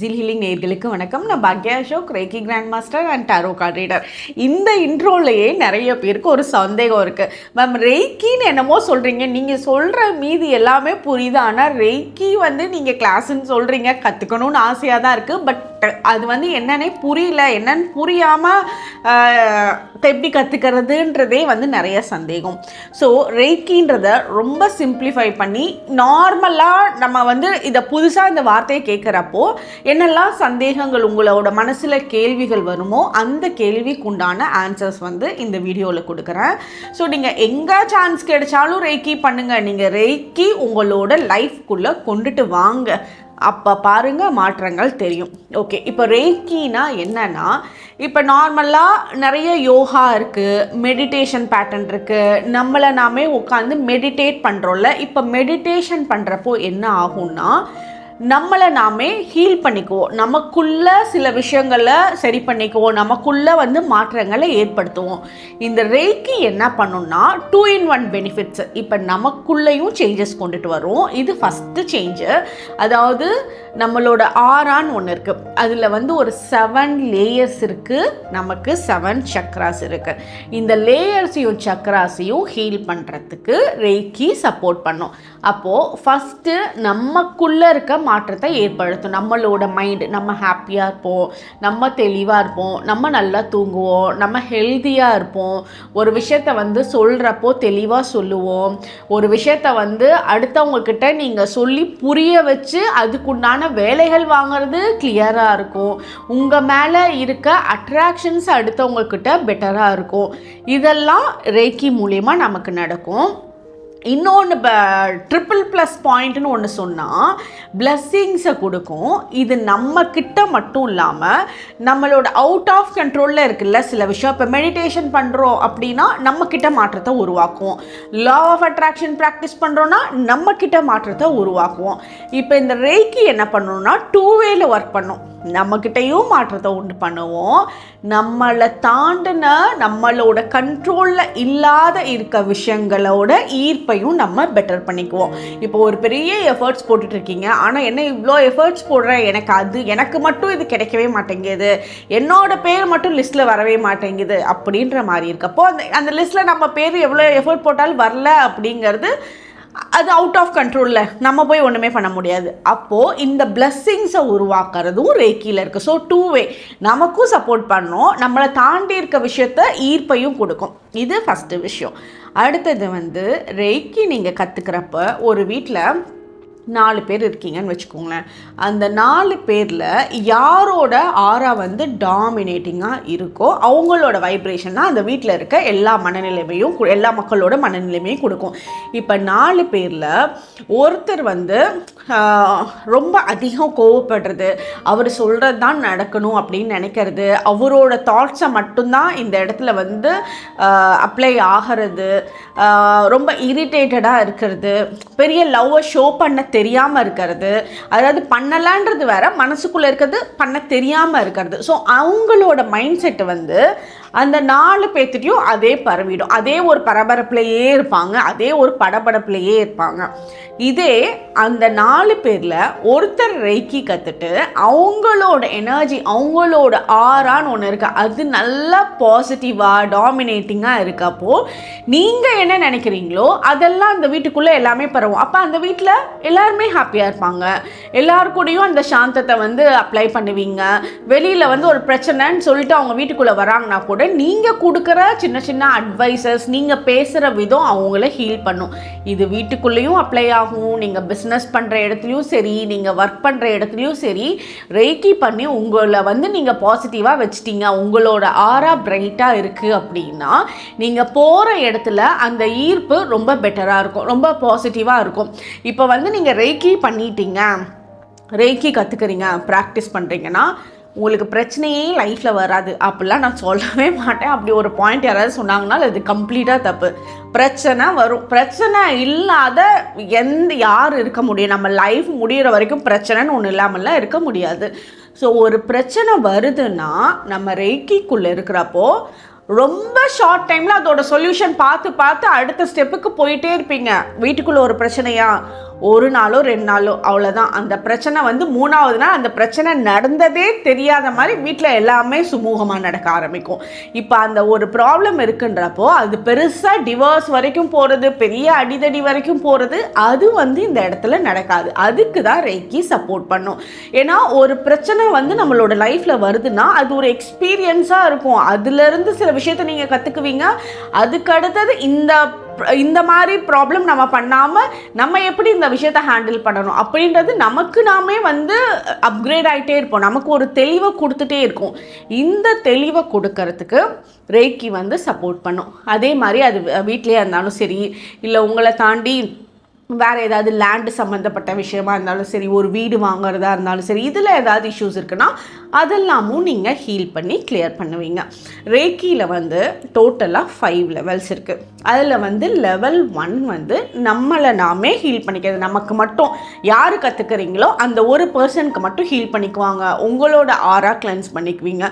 ஜில் ஹீலிங் நேர்களுக்கு வணக்கம். நான் Bhagya Ashok reiki grand master and tarot card reader இந்த இன்ட்ரோலையே நிறைய பேருக்கு ஒரு சந்தேகம் இருக்குது மேம் ரெய்க்கின்னு என்னமோ சொல்கிறீங்க நீங்கள் சொல்கிற மீதி எல்லாமே புரியுது. ஆனால் ரெய்க்கி வந்து நீங்கள் கிளாஸ்ன்னு சொல்கிறீங்க கற்றுக்கணும்னு ஆசையாக தான் இருக்குது பட் அது வந்து என்னன்னே புரியல. என்னன்னு புரியாமல் எப்படி கற்றுக்கிறதுன்றதே வந்து நிறைய சந்தேகம். ஸோ ரெய்க்கின்றத ரொம்ப சிம்பிளிஃபை பண்ணி நார்மலாக நம்ம வந்து இதை புதுசாக இந்த வார்த்தையை கேட்குறப்போ என்னெல்லாம் சந்தேகங்கள் உங்களோட மனசில் கேள்விகள் வருமோ அந்த கேள்விக்கு உண்டான ஆன்சர்ஸ் வந்து இந்த வீடியோவில் கொடுக்குறேன். ஸோ நீங்கள் எங்கே சான்ஸ் கிடைச்சாலும் ரெய்கி பண்ணுங்கள் நீங்கள் ரெய்கி உங்களோட லைஃப்குள்ளே கொண்டுட்டு வாங்க. அப்போ பாருங்கள் மாற்றங்கள் தெரியும். ஓகே இப்போ ரேக்கினா என்னன்னா இப்போ நார்மலாக நிறைய யோகா இருக்குது மெடிடேஷன் பேட்டர்ன் இருக்குது நம்மளை நாமே உட்காந்து மெடிடேட் பண்ணுறோம்ல இப்போ மெடிடேஷன் பண்ணுறப்போ என்ன ஆகும்னா நம்மளை நாமே ஹீல் பண்ணிக்குவோம். நமக்குள்ள சில விஷயங்களை சரி பண்ணிக்குவோம். நமக்குள்ள வந்து மாற்றங்களை ஏற்படுத்துவோம். இந்த ரேக்கி என்ன பண்ணும்னா டூ இன் ஒன் பெனிஃபிட்ஸ் இப்போ நமக்குள்ளேயும் சேஞ்சஸ் கொண்டுட்டு வரும். இது ஃபஸ்ட்டு சேஞ்சு அதாவது நம்மளோட ஆறான்னு ஒன்று இருக்குது அதில் வந்து ஒரு செவன் லேயர்ஸ் இருக்குது நமக்கு செவன் சக்ராஸ் இருக்குது இந்த லேயர்ஸையும் சக்ராஸையும் ஹீல் பண்ணுறதுக்கு ரேக்கி சப்போர்ட் பண்ணும். அப்போது ஃபஸ்ட்டு நமக்குள்ளே இருக்க மாற்றத்தை ஏற்படுத்தும். நம்மளோட மைண்டு நம்ம ஹாப்பியாக இருப்போம் நம்ம தெளிவாக இருப்போம் நம்ம நல்லா தூங்குவோம் நம்ம ஹெல்த்தியாக இருப்போம். ஒரு விஷயத்த வந்து சொல்கிறப்போ தெளிவாக சொல்லுவோம். ஒரு விஷயத்த வந்து அடுத்தவங்கக்கிட்ட நீங்கள் சொல்லி புரிய வச்சு அதுக்குண்டான வேலைகள் வாங்குறது கிளியராக இருக்கும். உங்கள் மேலே இருக்க அட்ராக்ஷன்ஸ் அடுத்தவங்கக்கிட்ட பெட்டராக இருக்கும். இதெல்லாம் ரேக்கி மூலயமா நமக்கு நடக்கும். இன்னொன்று ட்ரிபிள் ப்ளஸ் பாயிண்ட்னு ஒன்று சொன்னால் பிளஸ்ஸிங்ஸை கொடுக்கும். இது நம்ம கிட்ட மட்டும் இல்லாமல் நம்மளோட அவுட் ஆஃப் கண்ட்ரோலில் இருக்குல்ல சில விஷயம். இப்போ மெடிடேஷன் பண்ணுறோம் அப்படின்னா நம்ம கிட்ட மாற்றத்தை உருவாக்குவோம் லா ஆஃப் அட்ராக்ஷன் ப்ராக்டிஸ் பண்ணுறோன்னா நம்ம கிட்ட மாற்றத்தை உருவாக்குவோம். இப்போ இந்த ரேக்கி என்ன பண்ணணும்னா டூ வேல ஒர்க் பண்ணும். நம்மக்கிட்டையும் மாற்றத்தை உண்டு பண்ணுவோம். நம்மளை தாண்டின நம்மளோட கண்ட்ரோலில் இல்லாத இருக்க விஷயங்களோட ஈர்ப்பையும் நம்ம பெட்டர் பண்ணிக்குவோம். இப்போ ஒரு பெரிய எஃபர்ட்ஸ் போட்டுட்ருக்கீங்க. ஆனால் என்ன இவ்வளோ எஃபர்ட்ஸ் போடுறேன் எனக்கு அது எனக்கு மட்டும் இது கிடைக்கவே மாட்டேங்குது. என்னோட பேர் மட்டும் லிஸ்ட்டில் வரவே மாட்டேங்குது அப்படின்ற மாதிரி இருக்கப்போ அந்த அந்த லிஸ்ட்டில் நம்ம பேர் எவ்வளோ எஃபர்ட் போட்டாலும் வரல அப்படிங்கிறது அது அவுட் ஆஃப் கண்ட்ரோலில் நம்ம போய் ஒன்றுமே பண்ண முடியாது. அப்போது இந்த பிளஸ்ஸிங்ஸை உருவாக்குறதும் ரேக்கியில் இருக்குது ஸோ டூ வே நமக்கும் சப்போர்ட் பண்ணோம். நம்மளை தாண்டி இருக்க விஷயத்த ஈர்ப்பையும் கொடுக்கும். இது ஃபஸ்ட்டு விஷயம். அடுத்தது வந்து ரேக்கி நீங்கள் கற்றுக்கிறப்ப ஒரு வீட்டில் நாலு பேர் இருக்கீங்கன்னு வச்சுக்கோங்களேன். அந்த நாலு பேரில் யாரோட ஆரா வந்து டாமினேட்டிங்காக இருக்கோ அவங்களோட வைப்ரேஷன் தான் அந்த வீட்டில் இருக்க எல்லா மனநிலைமையும் எல்லா மக்களோட மனநிலைமையும் கொடுக்கும். இப்போ நாலு பேரில் ஒருத்தர் வந்து ரொம்ப அதிகம் கோவப்படுறது அவர் சொல்கிறது தான் நடக்கணும் அப்படின்னு நினைக்கிறது அவரோட தாட்ஸை மட்டும்தான் இந்த இடத்துல வந்து அப்ளை ஆகிறது ரொம்ப இரிட்டேட்டடாக இருக்கிறது பெரிய லவ்வை ஷோ பண்ண தெரியாமல் இருக்கிறது. அதாவது பண்ணலான்றது வேற மனசுக்குள்ளே இருக்கிறது பண்ண தெரியாமல் இருக்கிறது. ஸோ அவங்களோட மைண்ட் செட்டு வந்து அந்த நாலு பேர்த்துட்டையும் அதே பரவிடும். அதே ஒரு பரபரப்புலையே இருப்பாங்க. அதே ஒரு படபடப்புலையே இருப்பாங்க. இதே அந்த நாலு பேரில் ஒருத்தர் ரெய்க்கி கற்றுட்டு அவங்களோட எனர்ஜி அவங்களோட ஆறான்னு ஒன்று இருக்குது அது நல்லா பாசிட்டிவாக டாமினேட்டிங்காக இருக்கப்போ நீங்கள் என்ன நினைக்கிறீங்களோ அதெல்லாம் அந்த வீட்டுக்குள்ளே எல்லாமே பரவும். அப்போ அந்த வீட்டில் எல்லாருமே ஹாப்பியாக இருப்பாங்க. எல்லாருக்கூடையும் அந்த சாந்தத்தை வந்து அப்ளை பண்ணுவீங்க. வெளியில் வந்து ஒரு பிரச்சனைன்னு சொல்லிட்டு அவங்க வீட்டுக்குள்ளே வராங்கன்னா கூட நீங்கள் கொடுக்குற சின்ன சின்ன அட்வைசஸ் நீங்கள் பேசுகிற விதம் அவங்கள ஹீல் பண்ணும். இது வீட்டுக்குள்ளேயும் அப்ளை ஆகும். நீங்கள் பிஸ்னஸ் பண்ணுற இடத்துலையும் சரி நீங்கள் ஒர்க் பண்ணுற இடத்துலையும் சரி ரேக்கி பண்ணி உங்களை வந்து நீங்கள் பாசிட்டிவாக வச்சிட்டீங்க. உங்களோட ஆரா பிரைட்டாக இருக்குது அப்படின்னா நீங்கள் போகிற இடத்துல அந்த ஈர்ப்பு ரொம்ப பெட்டராக இருக்கும். ரொம்ப பாசிட்டிவாக இருக்கும். இப்போ வந்து நீங்கள் ரேக்கி பண்ணிட்டீங்க. ரேக்கி கற்றுக்குறீங்க ப்ராக்டிஸ் பண்ணுறீங்கன்னா உங்களுக்கு பிரச்சனையே லைஃப்பில் வராது. அப்படிலாம் நான் சொல்லவே மாட்டேன். அப்படி ஒரு பாயிண்ட் யாராவது சொன்னாங்கன்னா அது கம்ப்ளீட்டாக தப்பு. பிரச்சனை வரும். பிரச்சனை இல்லாத எந்த யார் இருக்க முடியும்? நம்ம லைஃப் முடிகிற வரைக்கும் பிரச்சனைன்னு ஒன்று இல்லாமல்லாம் இருக்க முடியாது. ஸோ ஒரு பிரச்சனை வருதுன்னா நம்ம ரெய்க்கிக்குள்ளே இருக்கிறப்போ ரொம்ப ஷார்ட் டைமில் அதோட சொல்யூஷன் பார்த்து பார்த்து அடுத்த ஸ்டெப்புக்கு போயிட்டே இருப்பீங்க. வீட்டுக்குள்ளே ஒரு பிரச்சனையா? ஒரு நாளோ ரெண்டு நாளோ அவ்வளோதான் அந்த பிரச்சனை வந்து மூணாவது நாள் அந்த பிரச்சனை நடந்ததே தெரியாத மாதிரி வீட்டில் எல்லாமே சுமூகமாக நடக்க ஆரம்பிக்கும். இப்போ அந்த ஒரு ப்ராப்ளம் இருக்குன்றப்போ அது பெருசாக டிவோர்ஸ் வரைக்கும் போகிறது பெரிய அடிதடி வரைக்கும் போகிறது அது வந்து இந்த இடத்துல நடக்காது. அதுக்கு தான் ரெக்கி சப்போர்ட் பண்ணும். ஏன்னா ஒரு பிரச்சனை வந்து நம்மளோட லைஃப்பில் வருதுன்னா அது ஒரு எக்ஸ்பீரியன்ஸாக இருக்கும். அதுலேருந்து சில விஷயத்தை நீங்கள் கற்றுக்குவீங்க அதுக்கு அடுத்தது இந்த இந்த மாதிரி ப்ராப்ளம் நம்ம பண்ணாமல் நம்ம எப்படி இந்த விஷயத்தை ஹேண்டில் பண்ணணும்? அப்படின்றது நமக்கு நாமே வந்து அப்கிரேட் ஆகிட்டே இருப்போம். நமக்கு ஒரு தெளிவை கொடுத்துட்டே இருக்கும். இந்த தெளிவை கொடுக்கறதுக்கு ரேக்கி வந்து சப்போர்ட் பண்ணும். அதே மாதிரி அது வீட்லேயே இருந்தாலும் சரி இல்லை உங்களை தாண்டி வேறு ஏதாவது லேண்டு சம்மந்தப்பட்ட விஷயமா இருந்தாலும் சரி ஒரு வீடு வாங்குறதா இருந்தாலும் சரி இதில் ஏதாவது இஷ்யூஸ் இருக்குன்னா அதெல்லாமும் நீங்கள் ஹீல் பண்ணி கிளியர் பண்ணுவீங்க. ரேக்கியில் வந்து டோட்டலாக ஃபைவ் லெவல்ஸ் இருக்குது அதில் வந்து லெவல் ஒன் வந்து நம்மளை நாமே ஹீல் பண்ணிக்கிறது. நமக்கு மட்டும் யார் கற்றுக்குறீங்களோ அந்த ஒரு பர்சனுக்கு மட்டும் ஹீல் பண்ணிக்குவாங்க. உங்களோட ஆரா கிளென்ஸ் பண்ணிக்குவீங்க.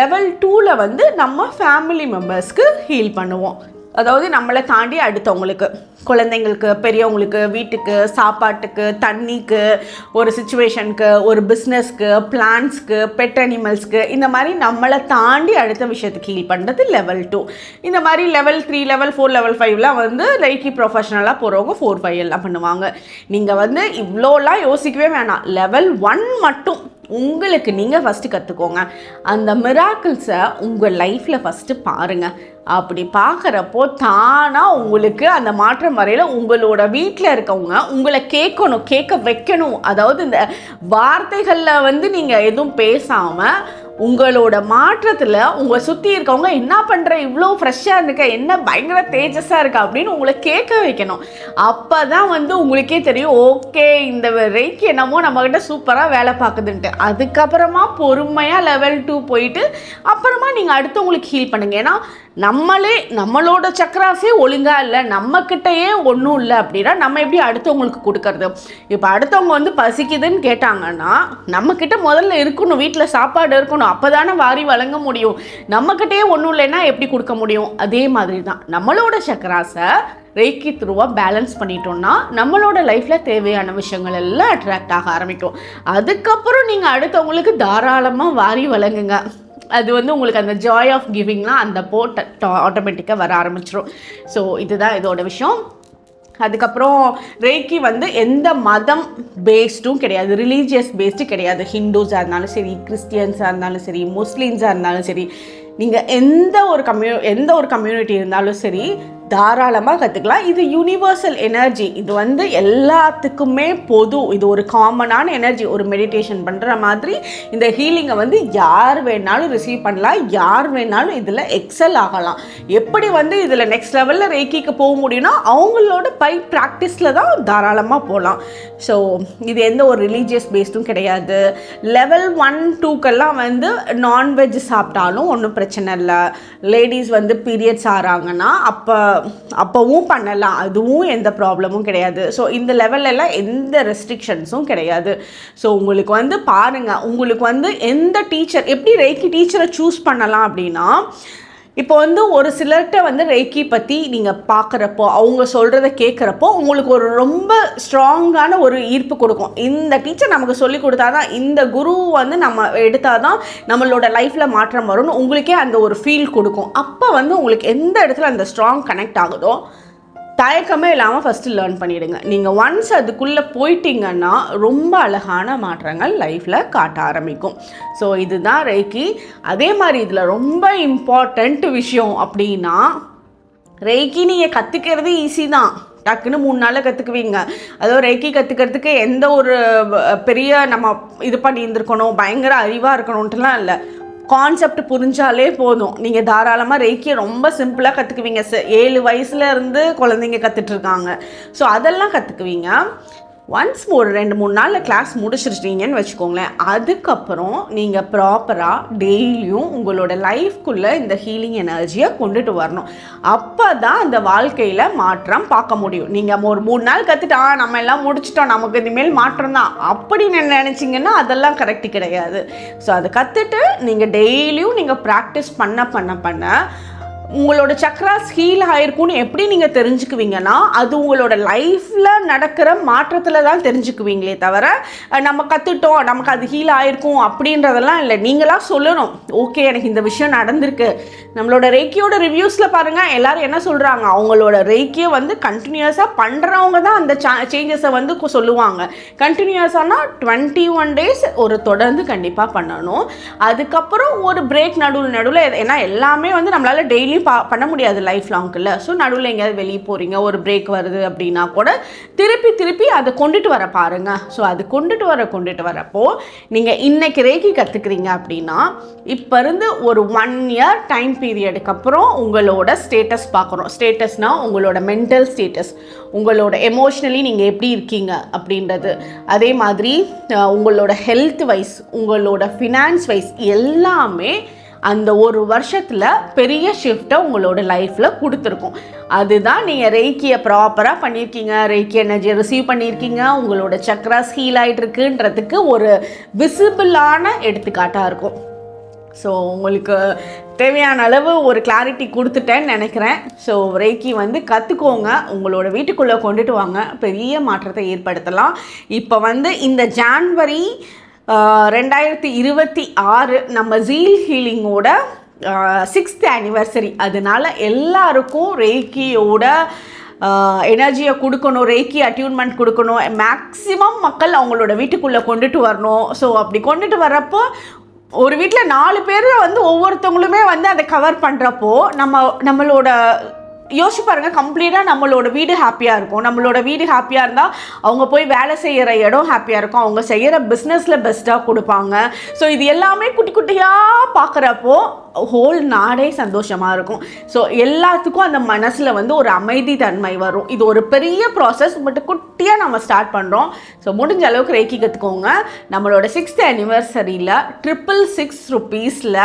லெவல் டூவில் வந்து நம்ம ஃபேமிலி மெம்பர்ஸ்க்கு ஹீல் பண்ணுவோம். அதாவது நம்மளை தாண்டி அடுத்தவங்களுக்கு குழந்தைங்களுக்கு பெரியவங்களுக்கு வீட்டுக்கு சாப்பாட்டுக்கு தண்ணிக்கு ஒரு சுச்சுவேஷனுக்கு ஒரு பிஸ்னஸ்க்கு பிளான்ஸ்க்கு பெட் அனிமல்ஸ்க்கு இந்த மாதிரி நம்மளை தாண்டி அடுத்த விஷயத்துக்கு ஹீல் பண்ணுறது லெவல் டூ இந்த மாதிரி level three level four level ஃபைவ்லாம் வந்து லைக்கி ப்ரொஃபஷனலாக போகிறவங்க ஃபோர் ஃபைவ் எல்லாம் பண்ணுவாங்க. நீங்கள் வந்து இவ்வளோலாம் யோசிக்கவே வேணாம். லெவல் ஒன் மட்டும் உங்களுக்கு நீங்கள் ஃபஸ்ட்டு கற்றுக்கோங்க அந்த மிராக்கிள்ஸை உங்கள் லைஃப்பில் ஃபஸ்ட்டு பாருங்கள் அப்படி பார்க்குறப்போ தானாக உங்களுக்கு அந்த மாற்றம் வரையில் உங்களோட வீட்டில் இருக்கவங்க உங்களை கேட்கணும் கேட்க வைக்கணும். அதாவது இந்த வார்த்தைகளில் வந்து நீங்கள் எதுவும் பேசாமல் உங்களோட மாற்றத்தில் உங்களை சுற்றி இருக்கவங்க என்ன பண்ணுற இவ்வளோ ஃப்ரெஷ்ஷாக இருக்க என்ன பயங்கர தேஜஸாக இருக்கா அப்படின்னு உங்களை கேட்க வைக்கணும். அப்போ தான் வந்து உங்களுக்கே தெரியும் ஓகே இந்த ரெய்க்கு என்னமோ நம்மக்கிட்ட சூப்பராக வேலை பார்க்குதுன்ட்டு. அதுக்கப்புறமா பொறுமையாக லெவல் டூ போயிட்டு அப்புறமா நீங்கள் அடுத்தவங்களுக்கு ஹீல் பண்ணுங்கள் ஏன்னா நம்மளே நம்மளோட சக்கராசே ஒழுங்காக இல்லை நம்மக்கிட்டயே ஒன்றும் இல்லை அப்படின்னா நம்ம எப்படி அடுத்தவங்களுக்கு கொடுக்கறது? இப்போ அடுத்தவங்க வந்து பசிக்குதுன்னு கேட்டாங்கன்னா நம்மக்கிட்ட முதல்ல இருக்கணும் வீட்டில் சாப்பாடு இருக்கணும். அப்போ தானே வாரி வழங்க முடியும். நம்மக்கிட்டே ஒன்றும் இல்லைன்னா எப்படி கொடுக்க முடியும்? அதே மாதிரி தான் நம்மளோட சக்கராசை ரேக்கி த்ரூவாக பேலன்ஸ் பண்ணிட்டோம்னா நம்மளோட லைஃப்பில் தேவையான விஷயங்கள் எல்லாம் அட்ராக்ட் ஆக ஆரம்பிக்கும். அதுக்கப்புறம் நீங்கள் அடுத்தவங்களுக்கு தாராளமாக வாரி வழங்குங்க. அது வந்து உங்களுக்கு அந்த ஜாய் ஆஃப் கிவிங்லாம் அந்த போட்ட ஆட்டோமேட்டிக்காக வர ஆரம்பிச்சிடும் ஸோ இதுதான் இதோட விஷயம். அதுக்கப்புறம் ரேக்கி வந்து எந்த மதம் பேஸ்டும் கிடையாது. ரிலீஜியஸ் பேஸ்டு கிடையாது. ஹிந்துஸாக இருந்தாலும் சரி கிறிஸ்டியன்ஸாக இருந்தாலும் சரி முஸ்லீம்ஸாக இருந்தாலும் சரி நீங்கள் எந்த ஒரு கம்யூ எந்த ஒரு கம்யூனிட்டி இருந்தாலும் சரி தாராளமாக கற்றுக்கலாம் இது யூனிவர்சல் எனர்ஜி இது வந்து எல்லாத்துக்குமே பொது. இது ஒரு காமனான எனர்ஜி ஒரு மெடிடேஷன் பண்ணுற மாதிரி இந்த ஹீலிங்கை வந்து யார் வேணாலும் ரிசீவ் பண்ணலாம். யார் வேணாலும் இதில் எக்ஸல் ஆகலாம். எப்படி வந்து இதில் நெக்ஸ்ட் லெவலில் ரேக்கிக்கு போக முடியும்னா அவங்களோட பை ப்ராக்டிஸில் தான் தாராளமாக போகலாம் ஸோ இது எந்த ஒரு ரிலீஜியஸ் பேஸ்டும் கிடையாது. லெவல் ஒன் டூக்கெல்லாம் வந்து நான்வெஜ் சாப்பிட்டாலும் ஒன்றும் பிரச்சனை இல்லை. லேடிஸ் வந்து பீரியட்ஸ் ஆகிறாங்கன்னா அப்போ அப்போவும் பண்ணலாம். அதுவும் எந்த ப்ராப்ளமும் கிடையாது. ஸோ இந்த லெவல்லலாம் எந்த ரெஸ்ட்ரிக்ஷன்ஸும் கிடையாது. ஸோ உங்களுக்கு வந்து பாருங்கள் உங்களுக்கு வந்து எந்த டீச்சர் எப்படி ரேக்கி டீச்சரை சூஸ் பண்ணலாம் அப்படின்னா இப்போ வந்து ஒரு சிலர்கிட்ட வந்து ரேக்கி பற்றி நீங்கள் பார்க்குறப்போ அவங்க சொல்கிறத கேட்குறப்போ உங்களுக்கு ஒரு ரொம்ப ஸ்ட்ராங்கான ஒரு ஈர்ப்பு கொடுக்கும். இந்த டீச்சர் நமக்கு சொல்லி கொடுத்தா தான் இந்த குரு வந்து நம்ம எடுத்தால் தான் நம்மளோட லைஃப்பில் மாற்றம் வரும்னு உங்களுக்கே அந்த ஒரு ஃபீல் கொடுக்கும். அப்போ வந்து உங்களுக்கு எந்த இடத்துல அந்த ஸ்ட்ராங் கனெக்ட் ஆகுதோ தயக்கமே இல்லாமல் ஃபஸ்ட்டு லேர்ன் பண்ணிவிடுங்க நீங்கள் ஒன்ஸ் அதுக்குள்ளே போயிட்டீங்கன்னா ரொம்ப அழகான மாற்றங்கள் லைஃப்பில் காட்ட ஆரம்பிக்கும். ஸோ இதுதான் ரேக்கி அதே மாதிரி இதில் ரொம்ப இம்பார்ட்டண்ட் விஷயம் அப்படின்னா ரேக்கி நீங்கள் கற்றுக்கிறது ஈஸி தான். டக்குன்னு மூணு நாளில் கற்றுக்குவீங்க அதாவது ரேக்கி கற்றுக்கிறதுக்கு எந்த ஒரு பெரிய நம்ம இது பண்ணியிருந்துருக்கணும் பயங்கர அறிவாக இருக்கணுன்ட்டுலாம் இல்லை. கான்செப்ட் புரிஞ்சாலே போதும். நீங்கள் தாராளமாக ரேக்கியை ரொம்ப சிம்பிளாக கற்றுக்குவீங்க ஏழு வயசுலேருந்து குழந்தைங்க கற்றுட்ருக்காங்க ஸோ அதெல்லாம் கற்றுக்குவீங்க ஒன்ஸ் ஒரு ரெண்டு மூணு நாளில் கிளாஸ் முடிச்சிருட்டீங்கன்னு வச்சுக்கோங்களேன். அதுக்கப்புறம் நீங்கள் ப்ராப்பராக டெய்லியும் உங்களோட லைஃப்குள்ளே இந்த ஹீலிங் எனர்ஜியை கொண்டுட்டு வரணும். அப்போ தான் அந்த வாழ்க்கையில் மாற்றம் பார்க்க முடியும். நீங்கள் ஒரு மூணு நாள் கற்றுட்டா நம்ம எல்லாம் முடிச்சிட்டோம் நமக்கு இனிமேல் மாற்றம் தான். அப்படின்னு நினச்சிங்கன்னா அதெல்லாம் கரெக்டு கிடையாது. ஸோ அதை கற்றுட்டு நீங்கள் டெய்லியும் நீங்கள் ப்ராக்டிஸ் பண்ண பண்ண பண்ண உங்களோட சக்ராஸ் ஹீல் ஆயிருக்கும்னு எப்படி நீங்கள் தெரிஞ்சுக்குவீங்கன்னா அது உங்களோட லைஃப்பில் நடக்கிற மாற்றத்தில் தான் தெரிஞ்சுக்குவீங்களே தவிர நம்ம கற்றுட்டோம் நமக்கு அது ஹீல் ஆயிருக்கும் அப்படின்றதெல்லாம் இல்லை. நீங்களாக சொல்லணும். ஓகே எனக்கு இந்த விஷயம் நடந்திருக்கு. நம்மளோட ரேக்கியோட ரிவ்யூஸில் பாருங்கள் எல்லோரும் என்ன சொல்கிறாங்க அவங்களோட ரேக்கியை வந்து கண்டினியூஸாக பண்ணுறவங்க தான் அந்த சேஞ்சஸை வந்து சொல்லுவாங்க. கண்டினியூஸானால் டுவெண்ட்டி ஒன் டேஸ் ஒரு தொடர்ந்து கண்டிப்பாக பண்ணணும். அதுக்கப்புறம் ஒரு பிரேக் நடுவில் நடுவில் ஏன்னா எல்லாமே வந்து நம்மளால் டெய்லியும் பா பண்ண முடியாது லைஃப் லாங்கில் ஸோ நடுவில் எங்கேயாவது வெளியே போகிறீங்க ஒரு பிரேக் வருது அப்படின்னா கூட திருப்பி திருப்பி அதை கொண்டுட்டு வர பாருங்கள் ஸோ அது கொண்டுட்டு வர கொண்டுட்டு வரப்போ நீங்கள் இன்னைக்கு ரேக்கி கற்றுக்குறீங்க அப்படின்னா இப்போ இருந்து ஒரு ஒன் இயர் டைம் பீரியடுக்கு அப்புறம் உங்களோட ஸ்டேட்டஸ் பார்க்குறோம் ஸ்டேட்டஸ்னால் உங்களோட மென்டல் ஸ்டேட்டஸ் உங்களோட எமோஷ்னலி நீங்கள் எப்படி இருக்கீங்க அப்படின்றது. அதே மாதிரி உங்களோட ஹெல்த் வைஸ் உங்களோட ஃபினான்ஸ் வைஸ் எல்லாமே அந்த ஒரு வருஷத்தில் பெரிய ஷிஃப்ட்டை உங்களோட லைஃப்பில் கொடுத்துருக்கும். அதுதான் நீங்கள் ரேக்கியை ப்ராப்பராக பண்ணியிருக்கீங்க. ரெய்க்கி எனர்ஜியை ரிசீவ் பண்ணியிருக்கீங்க. உங்களோட சக்ராஸ் ஹீல் ஆகிட்டுருக்குன்றதுக்கு ஒரு விசிபிளான எடுத்துக்காட்டாக இருக்கும். ஸோ உங்களுக்கு தேவையான அளவு ஒரு கிளாரிட்டி கொடுத்துட்டேன்னு நினைக்கிறேன். ஸோ ரேக்கி வந்து கற்றுக்கோங்க உங்களோட வீட்டுக்குள்ளே கொண்டுட்டு வாங்க. பெரிய மாற்றத்தை ஏற்படுத்தலாம். இப்போ வந்து இந்த ஜான்வரி ரெண்டாயிரத்தி இருபத்தி ஆறு நம்ம ஜீல் ஹீலிங்கோட சிக்ஸ்த் ஆனிவர்சரி அதனால எல்லாருக்கும் ரேக்கியோட எனர்ஜியை கொடுக்கணும் ரேக்கி அட்யூன்மெண்ட் கொடுக்கணும். மேக்ஸிமம் மக்கள் அவங்களோட வீட்டுக்குள்ளே கொண்டுட்டு வரணும். ஸோ அப்படி கொண்டுட்டு வர்றப்போ ஒரு வீட்டில் நாலு பேர் வந்து ஒவ்வொருத்தவங்களுமே வந்து அதை கவர் பண்ணுறப்போ நம்ம நம்மளோட யோசிச்சு பாருங்க கம்ப்ளீட்டாக நம்மளோட வீடு ஹாப்பியாக இருக்கும். நம்மளோட வீடு ஹாப்பியாக இருந்தால் அவங்க போய் வேலை செய்கிற இடம் ஹாப்பியாக இருக்கும். அவங்க செய்கிற பிஸ்னஸில் பெஸ்ட்டாக கொடுப்பாங்க. ஸோ இது எல்லாமே குட்டி குட்டியாக பார்க்குறப்போ ஹோல் நாடே சந்தோஷமாக இருக்கும். ஸோ எல்லாத்துக்கும் அந்த மனசில் வந்து ஒரு அமைதி தன்மை வரும். இது ஒரு பெரிய ப்ராசஸ் பட் குட்டியாக நம்ம ஸ்டார்ட் பண்ணுறோம் ஸோ முடிஞ்ச அளவுக்கு ரேக்கி கற்றுக்கோங்க நம்மளோட சிக்ஸ்த் அனிவர்சரியில் ட்ரிபிள் சிக்ஸ் ருபீஸில்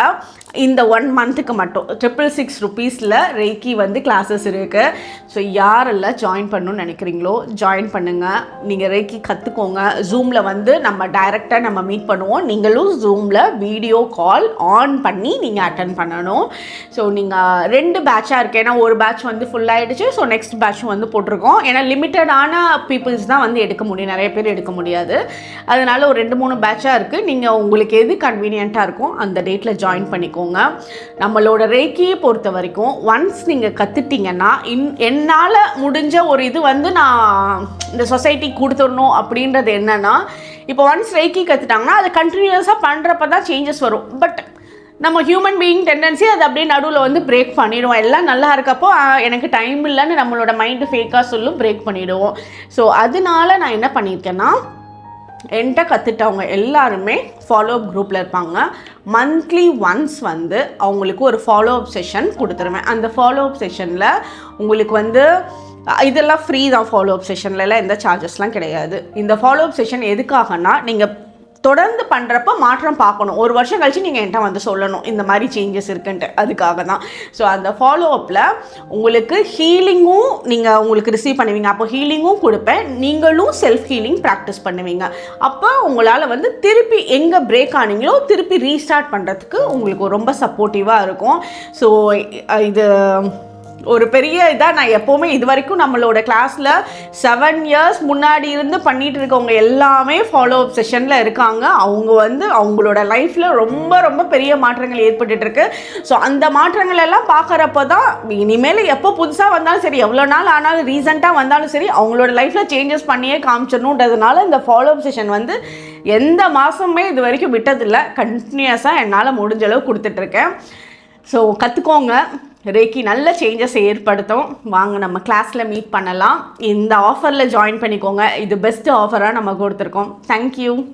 இந்த ஒன் மந்த்துக்கு மட்டும் ட்ரிபிள் சிக்ஸ் ருபீஸில் ரேக்கி வந்து கிளாஸஸ் இருக்குது ஸோ யாரெல்லாம் ஜாயின் பண்ணணும்னு நினைக்கிறீங்களோ ஜாயின் பண்ணுங்கள் நீங்கள் ரேக்கி கற்றுக்கோங்க ஜூமில் வந்து நம்ம டைரெக்டாக நம்ம மீட் பண்ணுவோம். நீங்களும் ஜூமில் வீடியோ கால் ஆன் பண்ணி நீங்கள் அட்டன் பண்ணணும். ஸோ நீங்கள் ரெண்டு பேட்சாக இருக்குது ஏன்னா ஒரு பேட்ச் வந்து ஃபுல்லாகிடுச்சு ஸோ நெக்ஸ்ட் பேட்ச் வந்து போட்டிருக்கோம். ஏன்னா லிமிட்டடான பீப்புள்ஸ் தான் வந்து எடுக்க முடியும். நிறைய பேர் எடுக்க முடியாது. அதனால் ஒரு ரெண்டு மூணு பேட்சாக இருக்குது நீங்கள் உங்களுக்கு எது கன்வீனியண்ட்டாக இருக்கும் அந்த டேட்டில் ஜாயின் பண்ணிக்கோங்க. நம்மளோட ரேக்கியை பொறுத்த வரைக்கும் ஒன்ஸ் நீங்கள் கற்றுட்டிங்கன்னா இன் என்னால் முடிஞ்ச ஒரு இது வந்து நான் இந்த சொசைட்டிக்கு கொடுத்துடணும் அப்படின்றது என்னென்னா இப்போ ஒன்ஸ் ரேக்கி கற்றுட்டாங்கன்னா அது கண்டினியூஸாக பண்ணுறப்ப தான் சேஞ்சஸ் வரும். பட் நம்ம ஹியூமன் பீயிங் டெண்டன்சி அது அப்படியே நடுவில் வந்து பிரேக் பண்ணிடுவோம். எல்லாம் நல்லா இருக்கப்போ எனக்கு டைம் இல்லைன்னு நம்மளோட மைண்டு ஃபேக்காக சொல்லும் பிரேக் பண்ணிடுவோம். ஸோ அதனால நான் என்ன பண்ணியிருக்கேன்னா என்கிட்ட கற்றுட்டவங்க எல்லாருமே ஃபாலோ அப் குரூப்பில் இருப்பாங்க. மந்த்லி ஒன்ஸ் வந்து அவங்களுக்கு ஒரு ஃபாலோ அப் செஷன் கொடுத்துருவேன். அந்த ஃபாலோ அப் செஷனில் உங்களுக்கு வந்து இதெல்லாம் ஃப்ரீ தான் ஃபாலோ அப் செஷன்லலாம் எந்த சார்ஜஸ்லாம் கிடையாது. இந்த ஃபாலோ அப் செஷன் எதுக்காகனா நீங்கள் தொடர்ந்து பண்ணுறப்ப மாற்றம் பார்க்கணும். ஒரு வருஷம் கழிச்சு நீங்கள் என்கிட்ட வந்து சொல்லணும். இந்த மாதிரி சேஞ்சஸ் இருக்குன்ட்டு. அதுக்காக தான் ஸோ அந்த ஃபாலோ அப்பில் உங்களுக்கு ஹீலிங்கும் நீங்கள் உங்களுக்கு ரிசீவ் பண்ணுவீங்க. அப்போ ஹீலிங்கும் கொடுப்பேன். நீங்களும் செல்ஃப் ஹீலிங் ப்ராக்டிஸ் பண்ணுவீங்க. அப்போ உங்களால் வந்து திருப்பி எங்கே பிரேக் ஆனீங்களோ திருப்பி ரீஸ்டார்ட் பண்ணுறதுக்கு உங்களுக்கு ரொம்ப சப்போர்ட்டிவாக இருக்கும். ஸோ இது ஒரு பெரிய இதாக நான் எப்போவுமே இது வரைக்கும் நம்மளோட கிளாஸில் செவன் இயர்ஸ் முன்னாடி இருந்து பண்ணிட்டு இருக்கவங்க எல்லாமே ஃபாலோ அப் செஷனில் இருக்காங்க. அவங்க வந்து அவங்களோட லைஃப்பில் ரொம்ப ரொம்ப பெரிய மாற்றங்கள் ஏற்பட்டுட்டு இருக்கு. ஸோ அந்த மாற்றங்கள் எல்லாம் பார்க்குறப்ப தான் இனிமேல் எப்போ புதுசாக வந்தாலும் சரி எவ்வளோ நாள் ஆனாலும் ரீசெண்டாக வந்தாலும் சரி அவங்களோட லைஃப்பில் சேஞ்சஸ் பண்ணியே காமிச்சிடணுன்றதுனால இந்த ஃபாலோ அப் செஷன் வந்து எந்த மாதமுமே இது வரைக்கும் விட்டதில்லை. கண்டினியூஸாக என்னால் முடிஞ்ச அளவு கொடுத்துட்ருக்கேன் ஸோ கற்றுக்கோங்க ரேக்கி நல்ல சேஞ்சஸ் ஏற்படுத்தும். வாங்க நம்ம கிளாஸில் மீட் பண்ணலாம். இந்த ஆஃபரில் ஜாயின் பண்ணிக்கோங்க. இது பெஸ்ட் ஆஃபராக நம்ம கொடுத்துருக்கோம். தேங்க்யூ